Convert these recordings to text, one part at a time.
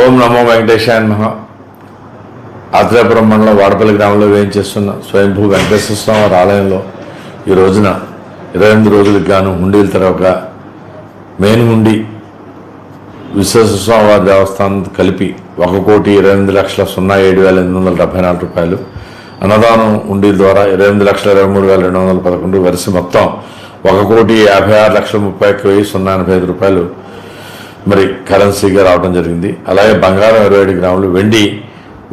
ఓం నమో వెంకటేశాయ నమ ఆత్రేపురం మండలం వాడపల్లి గ్రామంలో వేయించేస్తున్న స్వయంభూ వెంకటేశ్వర స్వామి ఆలయంలో ఈ రోజున ఇరవై ఎనిమిది రోజులకు గాను హుండీల తర్వాత మెయిన్ హుండీ విశ్వేశ్వర స్వామి వారి దేవస్థానం కలిపి ఒక కోటి ఇరవై ఎనిమిది లక్షల సున్నా ఏడు వేల ఎనిమిది వందల డెబ్బై నాలుగు రూపాయలు అన్నదానం హుండీల ద్వారా ఇరవై ఎనిమిది లక్షల ఇరవై మూడు వేల రెండు వందల పదకొండు వరుస మొత్తం ఒక కోటి యాభై ఆరు లక్షల ముప్పై ఒక్క వెయ్యి సున్నా ఎనభై ఐదు రూపాయలు మరి కరెన్సీగా రావడం జరిగింది. అలాగే బంగారం ఇరవై ఏడు గ్రాములు వెండి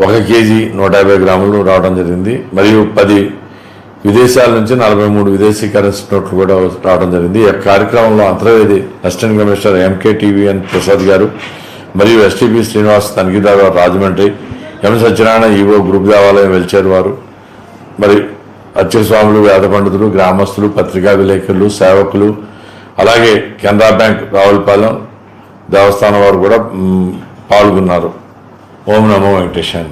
ఒక కేజీ నూట యాభై గ్రాములు రావడం జరిగింది. మరియు పది విదేశాల నుంచి నలభై మూడు విదేశీ కరెన్సీ నోట్లు కూడా రావడం జరిగింది. ఈ కార్యక్రమంలో Antarvedi assistant commissioner MK TVN Prasad garu మరియు STP Srinivas తనిఖీదారు Rajahmundry M Satyanarayana EO group దేవాలయం వెలిచారు వారు మరి అత్యస్వాములు వేద పండితులు గ్రామస్తులు పత్రికా విలేకరులు సేవకులు అలాగే కెనరా బ్యాంక్ రావులపాలెం దేవస్థానం వారు కూడా పాల్గొన్నారు. ओम नमो वेंकटेश्वर